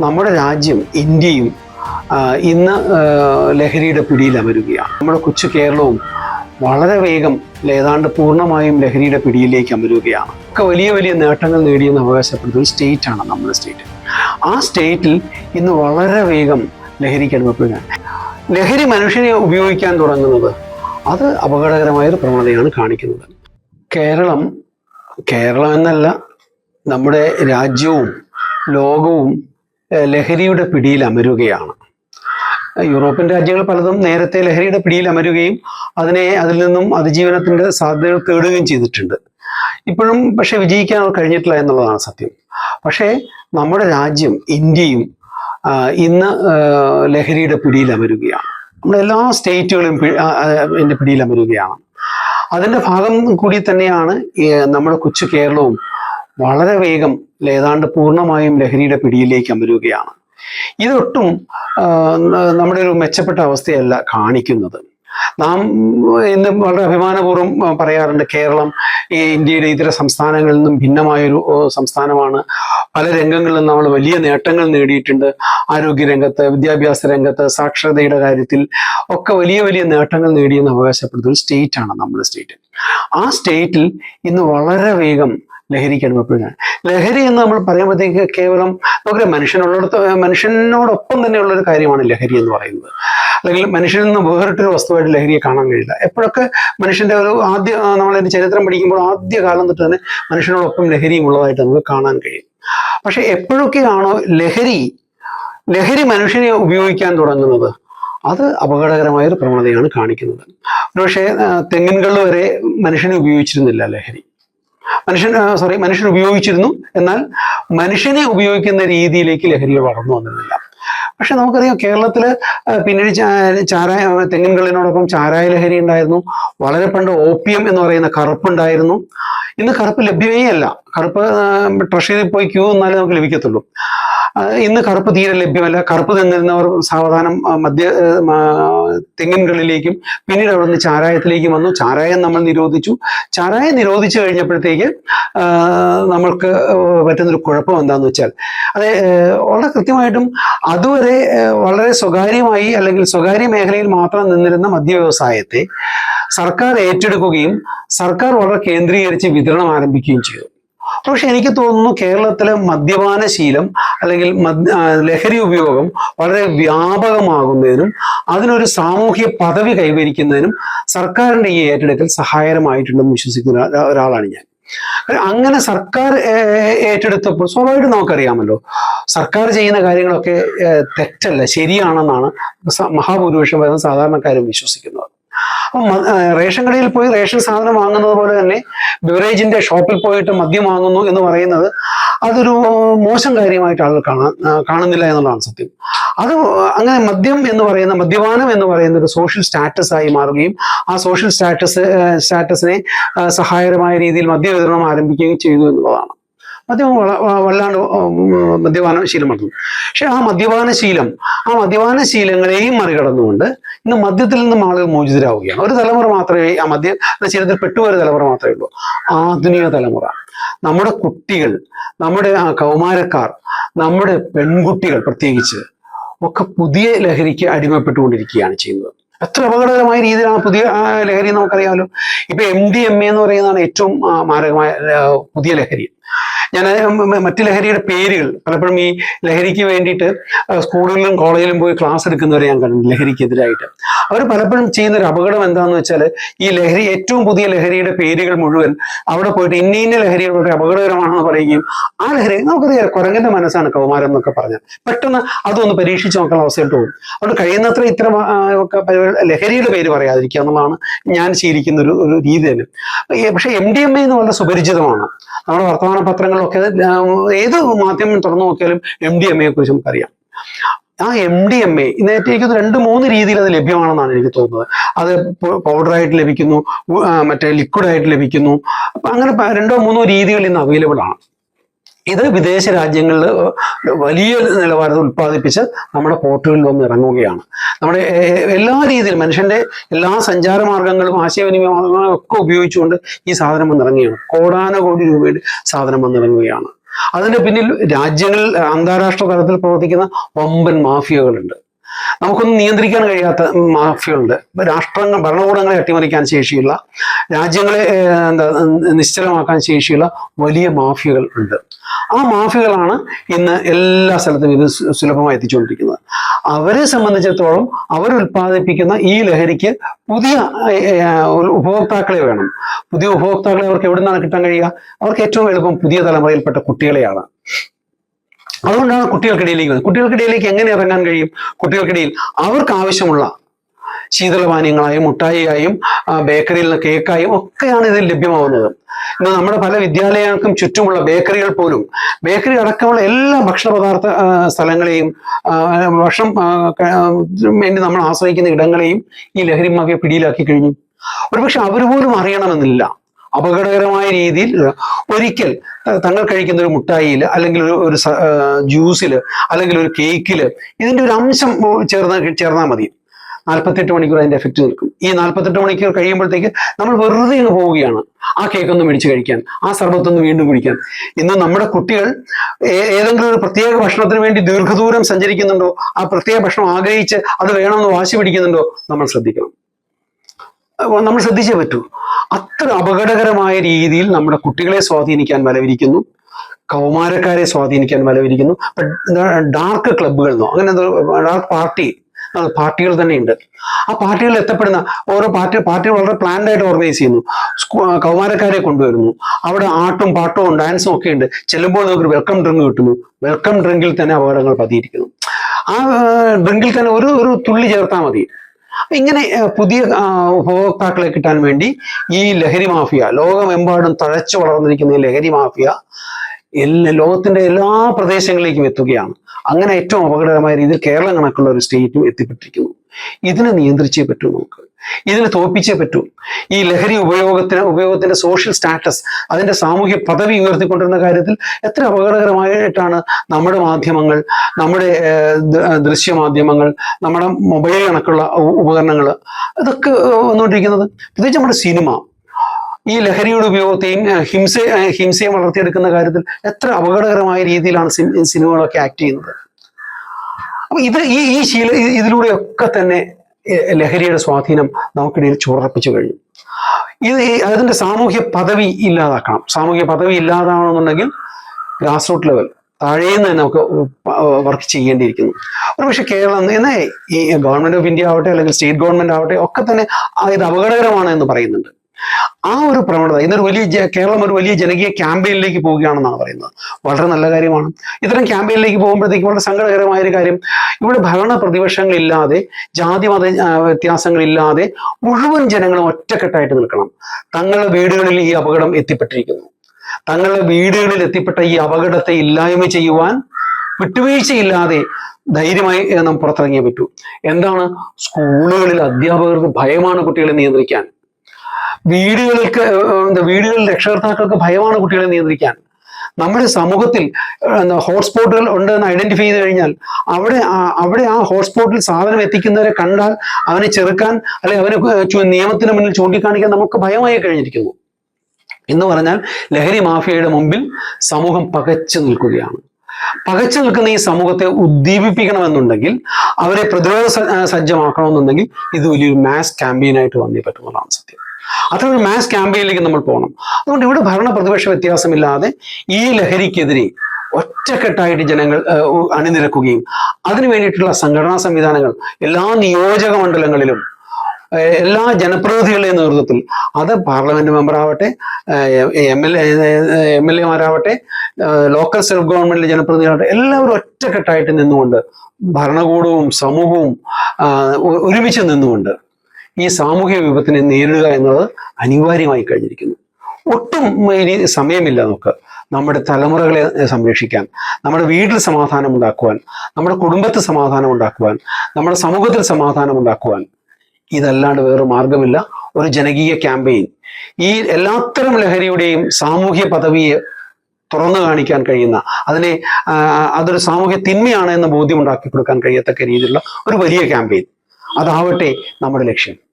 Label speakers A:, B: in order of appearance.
A: നമ്മുടെ രാജ്യം ഇന്ത്യയും ഇന്ന് ലഹരിയുടെ പിടിയിൽ അമരുകയാണ്. നമ്മുടെ കൊച്ചു കേരളവും വളരെ വേഗം ഏതാണ്ട് പൂർണമായും ലഹരിയുടെ പിടിയിലേക്ക് അമരുകയാണ്. ഒക്കെ വലിയ വലിയ നേട്ടങ്ങൾ നേടിയെന്ന് അവകാശപ്പെടുന്ന ഒരു സ്റ്റേറ്റാണ് നമ്മുടെ സ്റ്റേറ്റ് ആ സ്റ്റേറ്റിൽ ഇന്ന് വളരെ വേഗം ലഹരിക്ക് അനുഭവപ്പെടുകയാണ് ലഹരി മനുഷ്യനെ ഉപയോഗിക്കാൻ തുടങ്ങുന്നത് അത് അപകടകരമായ ഒരു പ്രവണതയാണ് കാണിക്കുന്നത്. കേരളം കേരളം എന്നല്ല നമ്മുടെ രാജ്യവും ലോകവും ലഹരിയുടെ പിടിയിൽ അമരുകയാണ്. യൂറോപ്യൻ രാജ്യങ്ങൾ പലതും നേരത്തെ ലഹരിയുടെ പിടിയിൽ അമരുകയും അതിനെ അതിൽ നിന്നും അതിജീവനത്തിന്റെ സാധ്യതകൾ തേടുകയും ചെയ്തിട്ടുണ്ട്. ഇപ്പോഴും പക്ഷെ വിജയിക്കാൻ അവർ കഴിഞ്ഞിട്ടില്ല എന്നുള്ളതാണ് സത്യം. പക്ഷേ നമ്മുടെ രാജ്യം ഇന്ത്യയും ഇന്ന് ലഹരിയുടെ പിടിയിൽ അമരുകയാണ്. നമ്മുടെ എല്ലാ സ്റ്റേറ്റുകളും ഇതിന്റെ പിടിയിൽ അമരുകയാണ്. അതിന്റെ ഭാഗം കൂടി തന്നെയാണ് നമ്മുടെ കൊച്ചു കേരളവും വളരെ വേഗം ഏതാണ്ട് പൂർണമായും ലഹരിയുടെ പിടിയിലേക്ക് അമരുകയാണ്. ഇതൊട്ടും നമ്മുടെ ഒരു മെച്ചപ്പെട്ട അവസ്ഥയല്ല കാണിക്കുന്നത്. നാം ഇന്ന് വളരെ അഭിമാനപൂർവം പറയാറുണ്ട് കേരളം ഈ ഇന്ത്യയുടെ ഇതര സംസ്ഥാനങ്ങളിൽ നിന്നും ഭിന്നമായൊരു സംസ്ഥാനമാണ്. പല രംഗങ്ങളിലും നമ്മൾ വലിയ നേട്ടങ്ങൾ നേടിയിട്ടുണ്ട്. ആരോഗ്യരംഗത്ത് വിദ്യാഭ്യാസ രംഗത്ത് സാക്ഷരതയുടെ കാര്യത്തിൽ ഒക്കെ വലിയ വലിയ നേട്ടങ്ങൾ നേടിയെന്ന് അവകാശപ്പെടുന്ന ഒരു സ്റ്റേറ്റ് ആണ് നമ്മുടെ സ്റ്റേറ്റ്. ആ സ്റ്റേറ്റിൽ ഇന്ന് വളരെ വേഗം ലഹരിക്ക് അനുഭവപ്പെടുകയാണ് ലഹരി എന്ന് നമ്മൾ പറയുമ്പോഴത്തേക്ക് കേവലം നമുക്ക് മനുഷ്യനുള്ളിടത്ത് മനുഷ്യനോടൊപ്പം തന്നെയുള്ള ഒരു കാര്യമാണ് ലഹരി എന്ന് പറയുന്നത്. അല്ലെങ്കിൽ മനുഷ്യനിൽ നിന്ന് വേറിട്ടൊരു വസ്തുവായിട്ട് ലഹരിയെ കാണാൻ കഴിയില്ല. എപ്പോഴൊക്കെ മനുഷ്യന്റെ ഒരു ആദ്യ നമ്മളതിന്റെ ചരിത്രം പഠിക്കുമ്പോൾ ആദ്യ കാലം തൊട്ട് തന്നെ മനുഷ്യനോടൊപ്പം ലഹരിയും ഉള്ളതായിട്ട് നമുക്ക് കാണാൻ കഴിയും. പക്ഷെ എപ്പോഴൊക്കെയാണോ ലഹരി ലഹരി മനുഷ്യനെ ഉപയോഗിക്കാൻ തുടങ്ങുന്നത്? അത് അപകടകരമായ ഒരു പ്രവണതയാണ് കാണിക്കുന്നത്. ഒരുപക്ഷെ ആ, തെങ്ങിൻ വരെ മനുഷ്യനെ ഉപയോഗിച്ചിരുന്നില്ല ലഹരി. മനുഷ്യൻ സോറി മനുഷ്യൻ ഉപയോഗിച്ചിരുന്നു. എന്നാൽ മനുഷ്യനെ ഉപയോഗിക്കുന്ന രീതിയിലേക്ക് ലഹരികൾ വളർന്നു വന്നിരുന്നില്ല. പക്ഷെ നമുക്കറിയാം കേരളത്തിൽ പിന്നീട് ചാരായ തെങ്ങിൻ കള്ളിനോടൊപ്പം ചാരായ ലഹരി ഉണ്ടായിരുന്നു. വളരെ പണ്ട് ഓപ്പിയം എന്ന് പറയുന്ന കറുപ്പ് ഉണ്ടായിരുന്നു ഇന്ന് കറുപ്പ് ലഭ്യമേ അല്ല. കറുപ്പ് ട്രഷറിയിൽ പോയി ക്യൂ എന്നാലേ നമുക്ക് ലഭിക്കത്തുള്ളൂ. ഇന്ന് കറുപ്പ് തീരെ ലഭ്യമല്ല. കറുപ്പ് തന്നിരുന്നവർ സാവധാനം മദ്യ തെങ്ങിൻകളിലേക്കും പിന്നീട് അവിടെ നിന്ന് ചാരായത്തിലേക്കും വന്നു. ചാരായം നമ്മൾ നിരോധിച്ചു. ചാരായം നിരോധിച്ചു കഴിഞ്ഞപ്പോഴത്തേക്ക് നമ്മൾക്ക് പറ്റുന്നൊരു കുഴപ്പം എന്താന്ന് വെച്ചാൽ അത് വളരെ കൃത്യമായിട്ടും അതുവരെ വളരെ സ്വകാര്യമായി അല്ലെങ്കിൽ സ്വകാര്യ മേഖലയിൽ മാത്രം നിന്നിരുന്ന മദ്യ വ്യവസായത്തെ സർക്കാർ ഏറ്റെടുക്കുകയും സർക്കാർ വളരെ കേന്ദ്രീകരിച്ച് വിതരണം ആരംഭിക്കുകയും ചെയ്തു. പക്ഷെ എനിക്ക് തോന്നുന്നു കേരളത്തിലെ മദ്യപാന ശീലം അല്ലെങ്കിൽ ലഹരി ഉപയോഗം വളരെ വ്യാപകമാകുന്നതിനും അതിനൊരു സാമൂഹ്യ പദവി കൈവരിക്കുന്നതിനും സർക്കാരിന്റെ ഈ ഏറ്റെടുക്കൽ സഹായകരമായിട്ടുണ്ടെന്ന് വിശ്വസിക്കുന്ന ഒരാ- ഒരാളാണ് ഞാൻ. അങ്ങനെ സർക്കാർ ഏറ്റെടുത്തപ്പോൾ സ്വാഭാവികമായിട്ട് നമുക്കറിയാമല്ലോ സർക്കാർ ചെയ്യുന്ന കാര്യങ്ങളൊക്കെ തെറ്റല്ല ശരിയാണെന്നാണ് മഹാഭൂരിപക്ഷം വരുന്ന സാധാരണക്കാരും വിശ്വസിക്കുന്നത്. റേഷൻ കടയിൽ പോയി റേഷൻ സാധനം വാങ്ങുന്നത് പോലെ തന്നെ ബിവറേജിന്റെ ഷോപ്പിൽ പോയിട്ട് മദ്യം വാങ്ങുന്നു എന്ന് പറയുന്നത് അതൊരു മോശം കാര്യമായിട്ട് ആളുകൾ കാണാൻ കാണുന്നില്ല എന്നുള്ളതാണ് സത്യം. അത് അങ്ങനെ മദ്യം എന്ന് പറയുന്ന മദ്യപാനം എന്ന് പറയുന്ന ഒരു സോഷ്യൽ സ്റ്റാറ്റസ് ആയി മാറുകയും ആ സോഷ്യൽ സ്റ്റാറ്റസ് സ്റ്റാറ്റസിനെ സഹായകരമായ രീതിയിൽ മദ്യവിതരണം ആരംഭിക്കുകയും ചെയ്തു എന്നുള്ളതാണ്. മദ്യം വല്ലാണ്ട് മദ്യപാന ശീലം വളർന്നു പക്ഷെ ആ മദ്യപാന ശീലം ആ മദ്യപാന ശീലങ്ങളെയും മറികടന്നുകൊണ്ട് ഇന്ന് മദ്യത്തിൽ നിന്നും ആളുകൾ മോചിതരാവുകയാണ്. ഒരു തലമുറ മാത്രമേ ആ മദ്യ ശീലത്തിൽ പെട്ടുപോയ തലമുറ മാത്രമേ ഉള്ളൂ. ആധുനിക തലമുറ. നമ്മുടെ കുട്ടികൾ നമ്മുടെ കൗമാരക്കാർ നമ്മുടെ പെൺകുട്ടികൾ പ്രത്യേകിച്ച് ഒക്കെ പുതിയ ലഹരിക്ക് അടിമപ്പെട്ടുകൊണ്ടിരിക്കുകയാണ് ചെയ്യുന്നത്. എത്ര അപകടകരമായ രീതിയിലാണ് പുതിയ ലഹരി നമുക്കറിയാമല്ലോ. ഇപ്പൊ എം ഡി എം എ എന്ന് പറയുന്നതാണ് ഏറ്റവും മാരകമായ പുതിയ ലഹരി. ഞാൻ മറ്റ് ലഹരിയുടെ പേരുകൾ പലപ്പോഴും ഈ ലഹരിക്ക് വേണ്ടിയിട്ട് സ്കൂളിലും കോളേജിലും പോയി ക്ലാസ് എടുക്കുന്നവരെ ഞാൻ കണ്ടിട്ടുണ്ട് ലഹരിക്കെതിരായിട്ട്. അവർ പലപ്പോഴും ചെയ്യുന്ന ഒരു അപകടം എന്താണെന്ന് വെച്ചാൽ ഈ ലഹരി ഏറ്റവും പുതിയ ലഹരിയുടെ പേരുകൾ മുഴുവൻ അവിടെ പോയിട്ട് ഇന്ന ഇന്ന ലഹരികൾ വളരെ അപകടകരമാണെന്ന് പറയുകയും ആ ലഹരി നമുക്കറിയാം കുരങ്ങന്റെ മനസ്സാണ് കൗമാരം എന്നൊക്കെ പറഞ്ഞാൽ. പെട്ടെന്ന് അതൊന്ന് പരീക്ഷിച്ച് നോക്കാൻ അവസരമായിട്ട് പോകും അതുകൊണ്ട് കഴിയുന്നത്ര ഇത്തരം ലഹരിയുടെ പേര് പറയാതിരിക്കുക എന്നുള്ളതാണ് ഞാൻ ശീലിക്കുന്ന ഒരു രീതി തന്നെ. പക്ഷെ എം ഡി എം എന്ന് വളരെ സുപരിചിതമാണ്. നമ്മുടെ വർത്തമാന പത്രങ്ങളിലൊക്കെ ആ, ഏത് മാധ്യമം തുറന്നു നോക്കിയാലും എം ഡി എം എയെ കുറിച്ച് നമുക്കറിയാം. ആ എം ഡി എം എ ഇന്നേറ്റ് എനിക്ക് രണ്ട് മൂന്ന് രീതിയിൽ അത് ലഭ്യമാണെന്നാണ് എനിക്ക് തോന്നുന്നത്. അത് പൗഡറായിട്ട് ലഭിക്കുന്നു മറ്റേ ലിക്വിഡായിട്ട് ലഭിക്കുന്നു. അപ്പൊ അങ്ങനെ രണ്ടോ മൂന്നോ രീതികൾ ഇന്ന് അവൈലബിൾ ആണ്. ഇത് വിദേശ രാജ്യങ്ങളിൽ വലിയ നിലവാരത്തിൽ ഉത്പാദിപ്പിച്ച് നമ്മുടെ പോർട്ടുകളിൽ വന്ന് ഇറങ്ങുകയാണ്. നമ്മുടെ എല്ലാ രീതിയിലും മനുഷ്യന്റെ എല്ലാ സഞ്ചാര മാർഗങ്ങളും ആശയവിനിമയ മാർഗങ്ങളും ഒക്കെ ഉപയോഗിച്ചുകൊണ്ട് ഈ സാധനം വന്നിറങ്ങുകയാണ് കോടാന കോടി രൂപയുടെ സാധനം വന്നിറങ്ങുകയാണ് അതിന്റെ പിന്നിൽ രാജ്യങ്ങളിൽ അന്താരാഷ്ട്ര തലത്തിൽ പ്രവർത്തിക്കുന്ന വമ്പൻ മാഫിയകളുണ്ട്. നമുക്കൊന്നും നിയന്ത്രിക്കാൻ കഴിയാത്ത മാഫിയകളുണ്ട് ഇപ്പൊ രാഷ്ട്രങ്ങൾ ഭരണകൂടങ്ങളെ അട്ടിമറിക്കാൻ ശേഷിയുള്ള രാജ്യങ്ങളെ എന്താ നിശ്ചലമാക്കാൻ ശേഷിയുള്ള വലിയ മാഫിയകൾ ഉണ്ട്. ആ മാഫിയകളാണ് ഇന്ന് എല്ലാ സ്ഥലത്തും ഇത് സുലഭമായി എത്തിച്ചുകൊണ്ടിരിക്കുന്നത്. അവരെ സംബന്ധിച്ചിടത്തോളം അവർ ഉൽപ്പാദിപ്പിക്കുന്ന ഈ ലഹരിക്ക് പുതിയ ഉപഭോക്താക്കളെ വേണം. പുതിയ ഉപഭോക്താക്കളെ അവർക്ക് എവിടെ നിന്നാണ് കിട്ടാൻ കഴിയുക? അവർക്ക് ഏറ്റവും എളുപ്പം പുതിയ തലമുറയിൽപ്പെട്ട കുട്ടികളെയാണ്. അതുകൊണ്ടാണ് കുട്ടികൾക്കിടയിലേക്ക് വരുന്നത് കുട്ടികൾക്കിടയിലേക്ക് എങ്ങനെ ഇറങ്ങാൻ കഴിയും? കുട്ടികൾക്കിടയിൽ അവർക്ക് ആവശ്യമുള്ള ശീതളപാനീയങ്ങളായും മുട്ടായിയായും ബേക്കറിയിൽ നിന്ന് കേക്കായും ഒക്കെയാണ് ഇതിൽ ലഭ്യമാവുന്നത്. ഇന്ന് നമ്മുടെ പല വിദ്യാലയങ്ങൾക്കും ചുറ്റുമുള്ള ബേക്കറികൾ പോലും ബേക്കറി അടക്കമുള്ള എല്ലാ ഭക്ഷണ പദാർത്ഥ സ്ഥലങ്ങളെയും ഭക്ഷണം വേണ്ടി നമ്മൾ ആശ്രയിക്കുന്ന ഇടങ്ങളെയും ഈ ലഹരിമാകെ പിടിയിലാക്കി കഴിഞ്ഞു. ഒരുപക്ഷെ അവർ പോലും അറിയണമെന്നില്ല. അപകടകരമായ രീതിയിൽ ഒരിക്കൽ തങ്ങൾ കഴിക്കുന്ന ഒരു മുട്ടായിയിൽ അല്ലെങ്കിൽ ഒരു ജ്യൂസിൽ അല്ലെങ്കിൽ ഒരു കേക്കിൽ ഇതിന്റെ ഒരു അംശം ചേർന്ന ചേർന്നാൽ മതി. നാൽപ്പത്തെട്ട് മണിക്കൂർ അതിന്റെ എഫക്റ്റ് നിൽക്കും. ഈ നാൽപ്പത്തെട്ട് മണിക്കൂർ കഴിയുമ്പോഴത്തേക്ക് നമ്മൾ വെറുതെ ഇങ്ങ് പോവുകയാണ്. ആ കേക്ക് ഒന്ന് മേടിച്ച് കഴിക്കാൻ ആ സർബത്തൊന്ന് വീണ്ടും കുടിക്കാൻ. ഇന്ന് നമ്മുടെ കുട്ടികൾ ഏതെങ്കിലും ഒരു പ്രത്യേക ഭക്ഷണത്തിന് വേണ്ടി ദീർഘദൂരം സഞ്ചരിക്കുന്നുണ്ടോ? ആ പ്രത്യേക ഭക്ഷണം ആഗ്രഹിച്ച് അത് വേണമെന്ന് വാശി പിടിക്കുന്നുണ്ടോ? നമ്മൾ ശ്രദ്ധിക്കണം. നമ്മൾ ശ്രദ്ധിച്ചേ പറ്റൂ. അത്ര അപകടകരമായ രീതിയിൽ നമ്മുടെ കുട്ടികളെ സ്വാധീനിക്കാൻ വലവിരിക്കുന്നു. കൗമാരക്കാരെ സ്വാധീനിക്കാൻ വലവിരിക്കുന്നു. ഡാർക്ക് ക്ലബ്ബുകൾ എന്നോ അങ്ങനെ ഡാർക്ക് പാർട്ടി പാർട്ടികൾ തന്നെയുണ്ട്. ആ പാർട്ടികളിൽ എത്തപ്പെടുന്ന ഓരോ പാർട്ടി പാർട്ടികൾ വളരെ പ്ലാൻഡ് ആയിട്ട് ഓർഗനൈസ് ചെയ്യുന്നു. കൗമാരക്കാരെ കൊണ്ടുവരുന്നു. അവിടെ ആട്ടും പാട്ടവും ഡാൻസും ഒക്കെ ഉണ്ട്. ചെല്ലുമ്പോൾ നമുക്ക് വെൽക്കം ഡ്രിങ്ക് കിട്ടുന്നു. വെൽക്കം ഡ്രിങ്കിൽ തന്നെ അപകടങ്ങൾ പതിയിരിക്കുന്നു. ആ ഡ്രിങ്കിൽ തന്നെ ഒരു ഒരു തുള്ളി ചേർത്താൽ മതി. ഇങ്ങനെ പുതിയ ഉപഭോക്താക്കളെ കിട്ടാൻ വേണ്ടി ഈ ലഹരി മാഫിയ ലോകമെമ്പാടും തഴച്ചു വളർന്നിരിക്കുന്ന ഈ ലഹരി മാഫിയ എല്ലാ ലോകത്തിന്റെ എല്ലാ പ്രദേശങ്ങളിലേക്കും എത്തുകയാണ്. അങ്ങനെ ഏറ്റവും അപകടകരമായ രീതിയിൽ കേരളം കണക്കുള്ള ഒരു സ്റ്റേറ്റും എത്തിപ്പെട്ടിരിക്കുന്നു. ഇതിനെ നിയന്ത്രിച്ചേ പറ്റൂ നമുക്ക്. ഇതിനെ തോൽപ്പിച്ചേ പറ്റൂ. ഈ ലഹരി ഉപയോഗത്തിന് ഉപയോഗത്തിന്റെ സോഷ്യൽ സ്റ്റാറ്റസ് അതിന്റെ സാമൂഹ്യ പദവി ഉയർത്തിക്കൊണ്ടിരുന്ന കാര്യത്തിൽ എത്ര അപകടകരമായിട്ടാണ് നമ്മുടെ മാധ്യമങ്ങൾ നമ്മുടെ ദൃശ്യ മാധ്യമങ്ങൾ നമ്മുടെ മൊബൈൽ കണക്കുള്ള ഉപകരണങ്ങൾ ഇതൊക്കെ വന്നുകൊണ്ടിരിക്കുന്നത്. പ്രത്യേകിച്ച് നമ്മുടെ സിനിമ. ഈ ലഹരിയുടെ ഉപയോഗത്തെയും ഹിംസ ഹിംസയെ വളർത്തിയെടുക്കുന്ന കാര്യത്തിൽ എത്ര അപകടകരമായ രീതിയിലാണ് സിനിമകളൊക്കെ ആക്ട് ചെയ്യുന്നത്. അപ്പൊ ഇത് ഈ ഈ ശീല ഇതിലൂടെയൊക്കെ തന്നെ ലഹരിയുടെ സ്വാധീനം നമുക്കിടയിൽ ചോറപ്പിച്ചു കഴിഞ്ഞു. ഇത് ഈ അതിന്റെ സാമൂഹ്യ പദവി ഇല്ലാതാക്കണം. സാമൂഹ്യ പദവി ഇല്ലാതാവണമെന്നുണ്ടെങ്കിൽ ഗ്രാസ് റൂട്ട് ലെവൽ താഴേന്ന് നമുക്ക് വർക്ക് ചെയ്യേണ്ടിയിരിക്കുന്നു. ഒരുപക്ഷെ കേരളം തന്നെ ഈ ഗവൺമെന്റ് ഓഫ് ഇന്ത്യ ആവട്ടെ അല്ലെങ്കിൽ സ്റ്റേറ്റ് ഗവൺമെന്റ് ആവട്ടെ ഒക്കെ തന്നെ ഇത് അപകടകരമാണ് എന്ന് പറയുന്നുണ്ട്. ആ ഒരു പ്രവണത ഇന്നൊരു വലിയ കേരളം ഒരു വലിയ ജനകീയ ക്യാമ്പയിനിലേക്ക് പോവുകയാണെന്നാണ് പറയുന്നത്. വളരെ നല്ല കാര്യമാണ്. ഇത്തരം ക്യാമ്പയിനിലേക്ക് പോകുമ്പോഴത്തേക്ക് വളരെ സങ്കടകരമായ ഒരു കാര്യം ഇവിടെ ഭരണ പ്രതിപക്ഷങ്ങളില്ലാതെ ജാതി മത ആ, വ്യത്യാസങ്ങളില്ലാതെ മുഴുവൻ ജനങ്ങളും ഒറ്റക്കെട്ടായിട്ട് നിൽക്കണം. തങ്ങളുടെ വീടുകളിൽ ഈ അപകടം എത്തിപ്പെട്ടിരിക്കുന്നു. തങ്ങളുടെ വീടുകളിൽ എത്തിപ്പെട്ട ഈ അപകടത്തെ ഇല്ലായ്മ ചെയ്യുവാൻ വിട്ടുവീഴ്ചയില്ലാതെ ധൈര്യമായി നാം പുറത്തിറങ്ങിയേ പറ്റൂ. എന്താണ്? സ്കൂളുകളിൽ അധ്യാപകർക്ക് ഭയമാണ് കുട്ടികളെ നിയന്ത്രിക്കാൻ. വീടുകൾക്ക് എന്താ വീടുകളിൽ രക്ഷകർത്താക്കൾക്ക് ഭയമാണ് കുട്ടികളെ നിയന്ത്രിക്കാൻ. നമ്മുടെ സമൂഹത്തിൽ ഹോട്ട്സ്പോട്ടുകൾ ഉണ്ട് എന്ന് ഐഡന്റിഫൈ ചെയ്ത് കഴിഞ്ഞാൽ അവിടെ അവിടെ ആ ഹോട്ട്സ്പോട്ടിൽ സാധനം എത്തിക്കുന്നവരെ കണ്ടാൽ അവനെ ചെറുക്കാൻ അല്ലെങ്കിൽ അവനെ നിയമത്തിന് മുന്നിൽ ചൂണ്ടിക്കാണിക്കാൻ നമുക്ക് ഭയമായി കഴിഞ്ഞിരിക്കുന്നു. എന്ന് പറഞ്ഞാൽ ലഹരി മാഫിയയുടെ മുമ്പിൽ സമൂഹം പകച്ചു നിൽക്കുകയാണ്. പകച്ചു നിൽക്കുന്ന ഈ സമൂഹത്തെ ഉദ്ദീപിപ്പിക്കണമെന്നുണ്ടെങ്കിൽ അവരെ പ്രതിരോധ സജ്ജമാക്കണമെന്നുണ്ടെങ്കിൽ ഇത് വലിയൊരു മാസ് ക്യാമ്പയിനായിട്ട് വന്നേ പറ്റുന്നതാണ് സത്യം. അത്തരം മാസ് ക്യാമ്പയിനിലേക്ക് നമ്മൾ പോകണം. അതുകൊണ്ട് ഇവിടെ ഭരണ പ്രതിപക്ഷ വ്യത്യാസമില്ലാതെ ഈ ലഹരിക്കെതിരെ ഒറ്റക്കെട്ടായിട്ട് ജനങ്ങൾ അണിനിരക്കുകയും അതിനു വേണ്ടിയിട്ടുള്ള സംഘടനാ സംവിധാനങ്ങൾ എല്ലാ നിയോജക മണ്ഡലങ്ങളിലും എല്ലാ ജനപ്രതിനിധികളുടെയും നേതൃത്വത്തിൽ അത് പാർലമെന്റ് മെമ്പർ ആവട്ടെ എം എൽ എം എൽ എമാരാവട്ടെ ലോക്കൽ സെൽഫ് ഗവൺമെന്റിലെ ജനപ്രതിനിധികളാവട്ടെ എല്ലാവരും ഒറ്റക്കെട്ടായിട്ട് നിന്നുകൊണ്ട് ഭരണകൂടവും സമൂഹവും ഒരുമിച്ച് നിന്നുകൊണ്ട് ഈ സാമൂഹ്യ വിപത്തിനെ നേരിടുക എന്നത് അനിവാര്യമായി കഴിഞ്ഞിരിക്കുന്നു. ഒട്ടും ഇനി സമയമില്ല നമുക്ക് നമ്മുടെ തലമുറകളെ സംരക്ഷിക്കാൻ നമ്മുടെ വീട്ടിൽ സമാധാനം ഉണ്ടാക്കുവാൻ നമ്മുടെ കുടുംബത്തിൽ സമാധാനം ഉണ്ടാക്കുവാൻ നമ്മുടെ സമൂഹത്തിൽ സമാധാനം ഉണ്ടാക്കുവാൻ ഇതല്ലാണ്ട് വേറെ മാർഗമില്ല. ഒരു ജനകീയ ക്യാമ്പയിൻ. ഈ എല്ലാത്തരം ലഹരിയുടെയും സാമൂഹ്യ പദവിയെ തുറന്നു കാണിക്കാൻ കഴിയുന്ന അതിനെ അതൊരു സാമൂഹ്യ തിന്മയാണ് എന്ന ബോധ്യം ഉണ്ടാക്കി കൊടുക്കാൻ കഴിയത്തക്ക രീതിയിലുള്ള ഒരു വലിയ ക്യാമ്പയിൻ. അതാവട്ടെ നമ്മുടെ ലക്ഷ്യം.